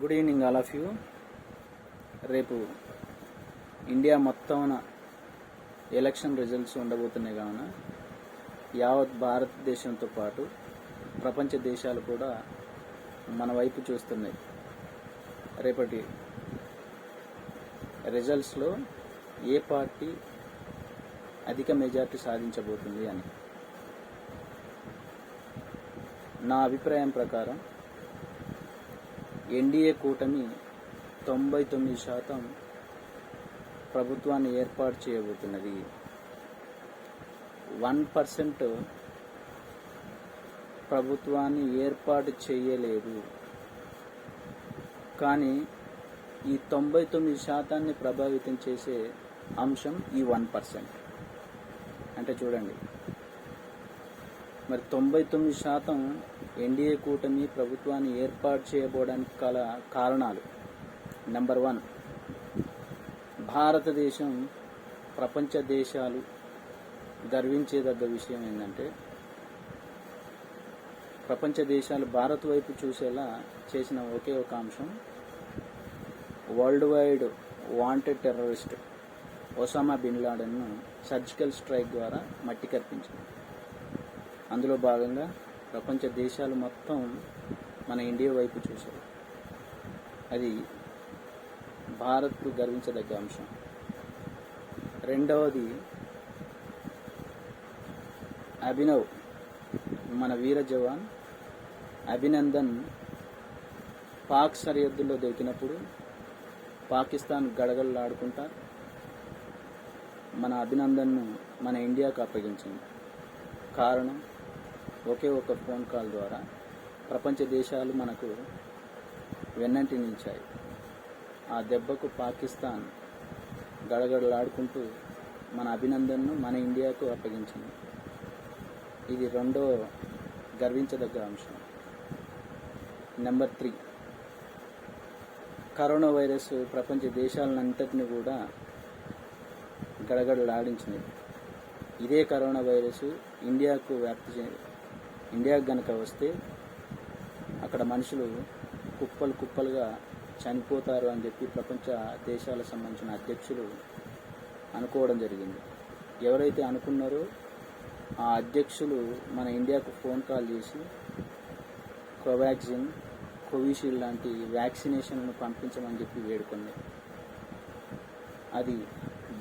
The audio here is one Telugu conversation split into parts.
Good evening all of you రేపు ఇండియా మొత్తం ఎలక్షన్ రిజల్ట్స్ ఉండబోతున్నాయి కావున యావత్ భారతదేశంతో పాటు ప్రపంచ దేశాలు కూడా మన వైపు చూస్తున్నాయి. రేపటి రిజల్ట్స్లో ఏ పార్టీ అధిక మెజార్టీ సాధించబోతుంది అని. నా అభిప్రాయం ప్రకారం ఎన్డీఏ కూటమి తొంభై తొమ్మిది శాతం ప్రభుత్వాన్ని ఏర్పాటు చేయబోతున్నది. వన్ పర్సెంట్ ప్రభుత్వాన్ని ఏర్పాటు చేయలేదు. కానీ ఈ తొంభై తొమ్మిది శాతాన్ని ప్రభావితం చేసే అంశం ఈ వన్ పర్సెంట్. అంటే చూడండి. మరి తొంభై తొమ్మిది శాతం ఎన్డీఏ కూటమి ప్రభుత్వాన్ని ఏర్పాటు చేయబోవడానికి గల కారణాలు. నెంబర్ వన్ భారతదేశం ప్రపంచ దేశాలు గర్వించేదగ్గ విషయం ఏంటంటే ప్రపంచ దేశాలు భారత్ వైపు చూసేలా చేసిన ఒకే ఒక అంశం world wide wanted terrorist Osama bin లాడెన్ను surgical strike ద్వారా మట్టి కర్పించింది. అందులో భాగంగా ప్రపంచ దేశాలు మొత్తం మన ఇండియా వైపు చూశారు. అది భారత్కు గర్వించదగ్గ అంశం. రెండవది అభినవ్ మన వీర జవాన్ అభినందన్ పాక్ సరిహద్దుల్లో దొరికినప్పుడు పాకిస్తాన్ గడగడలాడుకుంటా మన అభినందన్ను మన ఇండియాకు అప్పగించింది. కారణం? ఒకే ఒక ఫోన్ కాల్ ద్వారా ప్రపంచ దేశాలు మనకు వెన్నంటి నిలిచాయి ఆ దెబ్బకు పాకిస్తాన్ గడగడలాడుకుంటూ మన అభినందన్ను మన ఇండియాకు అప్పగించింది. ఇది రెండో గర్వించదగ్గ అంశం. Number three. కరోనా వైరస్ ప్రపంచ దేశాలన్నింటిని కూడా గడగడలాడించింది. ఇదే కరోనా వైరస్ ఇండియాకు వ్యాప్తి చే ఇండియాకి గనక వస్తే అక్కడ మనుషులు కుప్పలు కుప్పలుగా చనిపోతారు అని చెప్పి ప్రపంచ దేశాలకు సంబంధించిన అధ్యక్షులు అనుకోవడం జరిగింది. ఎవరైతే అనుకున్నారో ఆ అధ్యక్షులు మన ఇండియాకు ఫోన్ కాల్ చేసి కోవాక్సిన్ కోవిషీల్డ్ లాంటి వ్యాక్సినేషన్ను పంపించమని చెప్పి వేడుకుంది అది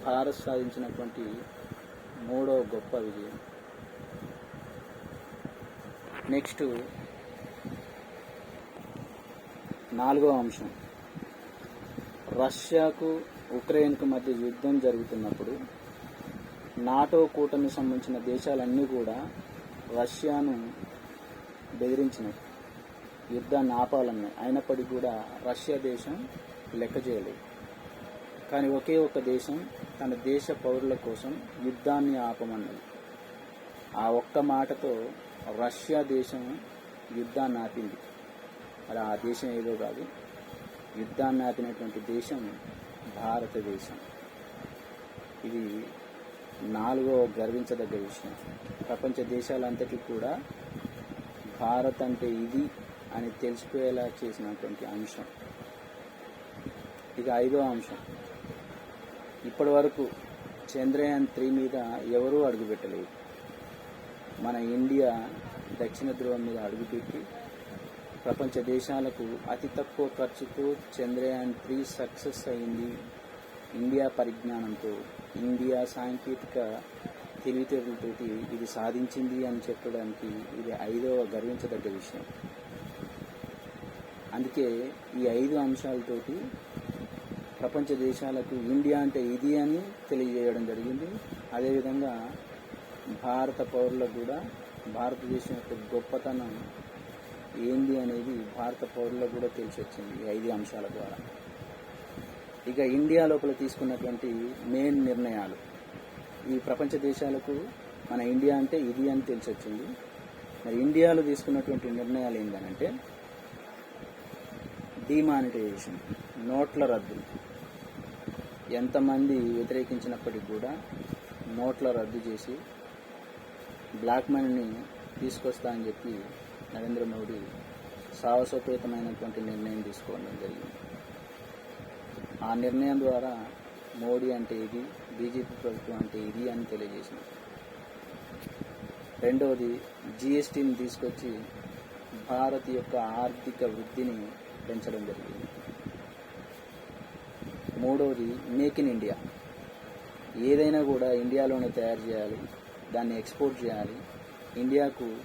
భారత్ సాధించినటువంటి మూడో గొప్ప విజయం. నెక్స్ట్ నాలుగో అంశం. రష్యాకు ఉక్రెయిన్కు మధ్య యుద్ధం జరుగుతున్నప్పుడు నాటో కూటమికి సంబంధించిన దేశాలన్నీ కూడా రష్యాను బెదిరించినాయి యుద్ధాన్ని ఆపాలన్నాయి. అయినప్పటికీ కూడా రష్యా దేశం లెక్క చేయలేదు. కానీ ఒకే ఒక దేశం తన దేశ పౌరుల కోసం యుద్ధాన్ని ఆపమన్నది. ఆ ఒక్క మాటతో రష్యా దేశం యుద్ధాన్ని ఆపింది. అలా ఆ దేశం ఏదో కాదు యుద్ధాన్ని ఆపినటువంటి దేశం భారతదేశం. ఇది నాలుగో గర్వించదగ్గ విషయం. ప్రపంచ దేశాలంతటికీ కూడా భారత్ అంటే ఇది అని తెలిసిపోయేలా చేసినటువంటి అంశం. ఇక ఐదో అంశం. ఇప్పటి వరకు చంద్రయాన్ త్రీ మీద ఎవరూ అడుగుపెట్టలేదు. మన ఇండియా దక్షిణ ధ్రువం మీద అడుగుపెట్టి ప్రపంచ దేశాలకు అతి తక్కువ ఖర్చుతో చంద్రయాన్ త్రీ సక్సెస్ అయింది. ఇండియా పరిజ్ఞానంతో ఇండియా సాంకేతిక తెలివితేటలతోటి ఇది సాధించింది అని చెప్పడానికి ఇది ఐదవ గర్వించదగ్గ విషయం. అందుకే ఈ ఐదు అంశాలతోటి ప్రపంచ దేశాలకు ఇండియా అంటే ఇది అని తెలియజేయడం జరిగింది. అదేవిధంగా భారత పౌరులకు కూడా భారతదేశం యొక్క గొప్పతనం ఏంది అనేది భారత పౌరులకు కూడా తెలిసి వచ్చింది ఈ ఐదు అంశాల ద్వారా. ఇక ఇండియా లోపల తీసుకున్నటువంటి మెయిన్ నిర్ణయాలు. ఈ ప్రపంచ దేశాలకు మన ఇండియా అంటే ఇది అని తెలిసి వచ్చింది మరి ఇండియాలో తీసుకున్నటువంటి నిర్ణయాలు ఏంటంటే డిమానిటైజేషన్ నోట్ల రద్దు. ఎంతమంది వ్యతిరేకించినప్పటికి కూడా నోట్ల రద్దు చేసి బ్లాక్ మనీని తీసుకొస్తా అని చెప్పి నరేంద్ర మోడీ సాహసోపేతమైనటువంటి నిర్ణయం తీసుకోవడం జరిగింది. ఆ నిర్ణయం ద్వారా మోడీ అంటే ఇది బీజేపీ ప్రభుత్వం అంటే ఇది అని తెలియజేసింది. రెండవది జిఎస్టీని తీసుకొచ్చి భారత్ యొక్క ఆర్థిక వృద్ధిని పెంచడం జరిగింది. మూడవది మేక్ ఇన్ ఇండియా. ఏదైనా కూడా ఇండియాలోనే తయారు చేయాలి. దాన్ని ఎక్స్పోర్ట్ చేయాలి. ఇండియాకు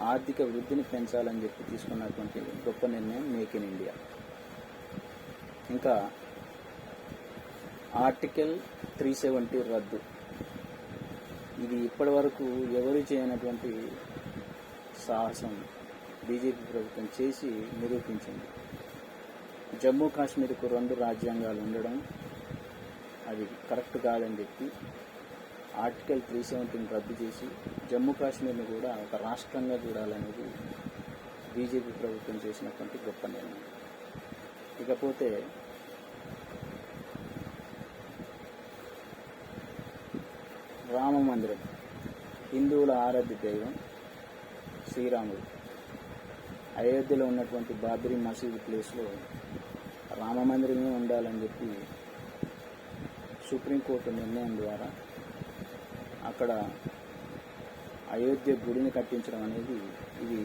ఆర్థిక వృద్ధిని పెంచాలని చెప్పి తీసుకున్నటువంటి గొప్ప నిర్ణయం మేక్ ఇన్ ఇండియా. ఇంకా ఆర్టికల్ త్రీ సెవెంటీ రద్దు. ఇది ఇప్పటి వరకు ఎవరు చేయనటువంటి సాహసం బీజేపీ ప్రభుత్వం చేసి నిరూపించింది. జమ్మూ కాశ్మీర్కు రెండు రాజ్యాంగాలు ఉండడం అది కరెక్ట్ కాదని చెప్పి ఆర్టికల్ త్రీ సెవెంటీని రద్దు చేసి జమ్మూ కాశ్మీర్ని కూడా ఒక రాష్ట్రంగా చూడాలనేది బీజేపీ ప్రభుత్వం చేసినటువంటి గొప్ప నిర్ణయం. ఇకపోతే రామ మందిరం హిందువుల ఆరాధ్య దైవం శ్రీరాముడు. అయోధ్యలో ఉన్నటువంటి బాబ్రీ మసీదు ప్లేస్లో రామ మందిరమే ఉండాలని చెప్పి సుప్రీంకోర్టు నిర్ణయం ద్వారా అక్కడ అయోధ్య గుడిని కట్టించడం అనేది ఇది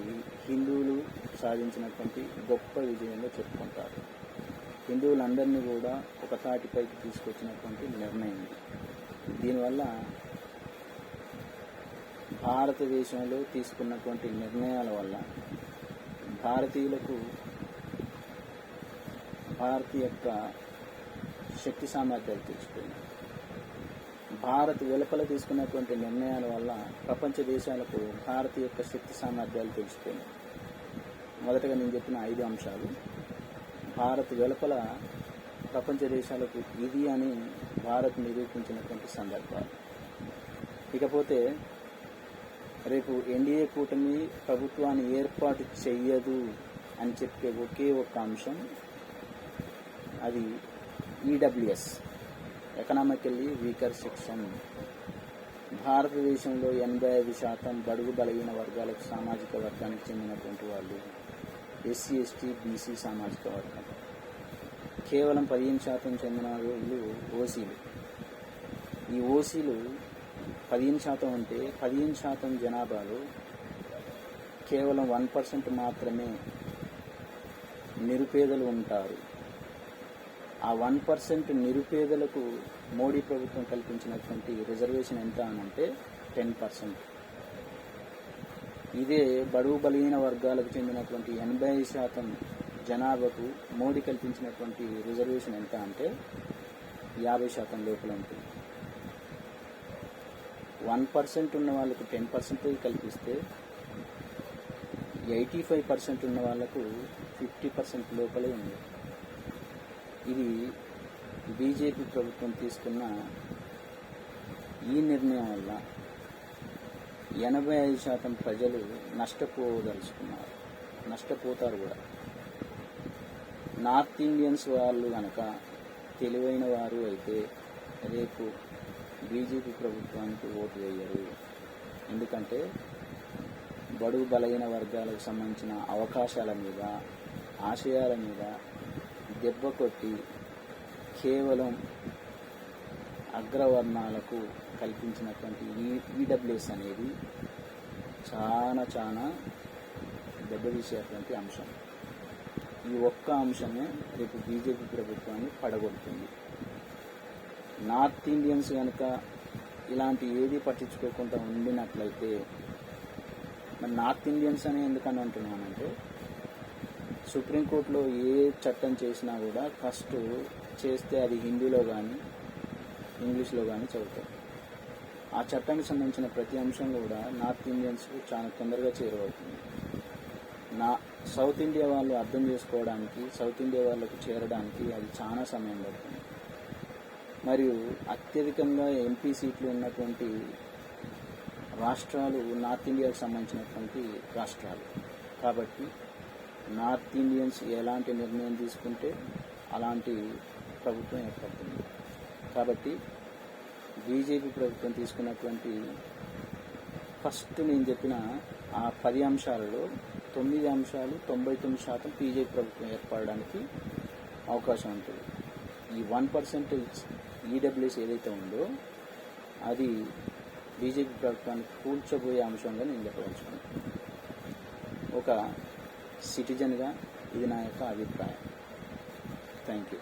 హిందువులు సాధించినటువంటి గొప్ప విజయంగా చెప్పుకుంటారు. హిందువులందరినీ కూడా ఒక తాటిపైకి తీసుకొచ్చినటువంటి నిర్ణయం దీనివల్ల భారతదేశంలో తీసుకున్నటువంటి నిర్ణయాల వల్ల భారతీయులకు భారత యొక్క శక్తి సామర్థ్యాలు తెలిసిపోయినాయి భారత్ వెలుపల తీసుకున్నటువంటి నిర్ణయాల వల్ల ప్రపంచ దేశాలకు భారత్ యొక్క శక్తి సామర్థ్యాలు తెలిసిపోయినాయి మొదటగా నేను చెప్పిన ఐదు అంశాలు. భారత్ వెలుపల ప్రపంచ దేశాలకు ఇది అని భారత్ నిరూపించినటువంటి సందర్భాలు. ఇకపోతే రేపు ఎన్డీఏ కూటమి ప్రభుత్వాన్ని ఏర్పాటు చెయ్యదు అని చెప్పే ఒకే ఒక అంశం అది ఈడబ్ల్యూఎస్ ఎకనామికల్లీ వీకర్ సెక్షన్ భారతదేశంలో ఎనభై ఐదు శాతం బడుగు బలహీన వర్గాలకు సామాజిక వర్గానికి చెందినటువంటి వాళ్ళు. ఎస్సీ ఎస్టీ బీసీ సామాజిక వర్గం. కేవలం పదిహేను శాతం చెందిన వాళ్ళు ఓసీలు. ఈ ఓసీలు పదిహేను శాతం ఉంటే పదిహేను శాతం జనాభాలో కేవలం వన్ పర్సెంట్ మాత్రమే నిరుపేదలు ఉంటారు. ఆ వన్ పర్సెంట్ నిరుపేదలకు మోడీ ప్రభుత్వం కల్పించినటువంటి రిజర్వేషన్ ఎంత అనంటే టెన్ పర్సెంట్. ఇదే బడుగు బలహీన వర్గాలకు చెందినటువంటి ఎనభై శాతం జనాభాకు మోడీ కల్పించినటువంటి రిజర్వేషన్ ఎంత అంటే యాభై శాతం లోపల ఉంటుంది. వన్ పర్సెంట్ ఉన్న వాళ్ళకు టెన్ పర్సెంటేజ్ కల్పిస్తే ఎయిటీ ఫైవ్ పర్సెంట్ ఉన్న వాళ్ళకు ఫిఫ్టీ పర్సెంట్ లోపలే ఉంది. ఇది బీజేపీ ప్రభుత్వం తీసుకున్న ఈ నిర్ణయం వల్ల ఎనభై ఐదు శాతం ప్రజలు నష్టపోదలుచుకున్నారు. నష్టపోతారు కూడా. నార్త్ ఇండియన్స్ వాళ్ళు కనుక తెలివైన వారు అయితే రేపు బీజేపీ ప్రభుత్వానికి ఓటు వేయరు. ఎందుకంటే బడుగు బలహీన వర్గాలకు సంబంధించిన అవకాశాల మీద ఆశయాల మీద దెబ్బ కొట్టి కేవలం అగ్రవర్ణాలకు కల్పించినటువంటి ఈ ఈడబ్ల్యూఎస్ అనేది చాలా చాలా దెబ్బతీసేటువంటి అంశం. ఈ ఒక్క అంశమే రేపు బీజేపీ ప్రభుత్వాన్ని పడగొడుతుంది. నార్త్ ఇండియన్స్ కనుక ఇలాంటి ఏది పట్టించుకోకుండా ఉండినట్లయితే మరి నార్త్ ఇండియన్స్ అని ఎందుకని అంటున్నానంటే సుప్రీంకోర్టులో ఏ చట్టం చేసినా కూడా ఫస్ట్ చేస్తే అది హిందీలో కానీ ఇంగ్లీష్లో కానీ చదువుతారు. ఆ చట్టానికి సంబంధించిన ప్రతి అంశం కూడా నార్త్ ఇండియన్స్ చాలా తొందరగా చేరువవుతుంది. నా సౌత్ ఇండియా వాళ్ళు అర్థం చేసుకోవడానికి సౌత్ ఇండియా వాళ్ళకు చేరడానికి అది చాలా సమయం పడుతుంది. మరియు అత్యధికంగా ఎంపీ సీట్లు ఉన్నటువంటి రాష్ట్రాలు నార్త్ ఇండియాకు సంబంధించినటువంటి రాష్ట్రాలు. కాబట్టి నార్త్ ఇండియన్స్ ఎలాంటి నిర్ణయం తీసుకుంటే అలాంటి ప్రభుత్వం ఏర్పడుతుంది. కాబట్టి బీజేపీ ప్రభుత్వం తీసుకున్నటువంటి ఫస్ట్ నేను చెప్పిన ఆ పది అంశాలలో తొమ్మిది అంశాలు తొంభై తొమ్మిది శాతం బీజేపీ ప్రభుత్వం ఏర్పడడానికి అవకాశం ఉంటుంది. ఈ వన్ పర్సెంటేజ్ ఈడబ్ల్యూఎస్ ఏదైతే ఉందో అది బీజేపీ ప్రభుత్వాన్ని కూల్చబోయే అంశంగా నేను చెప్పదలుచుకున్నాను. ఒక సిటిజన్గా ఇది నా యొక్క అభిప్రాయం. Thank you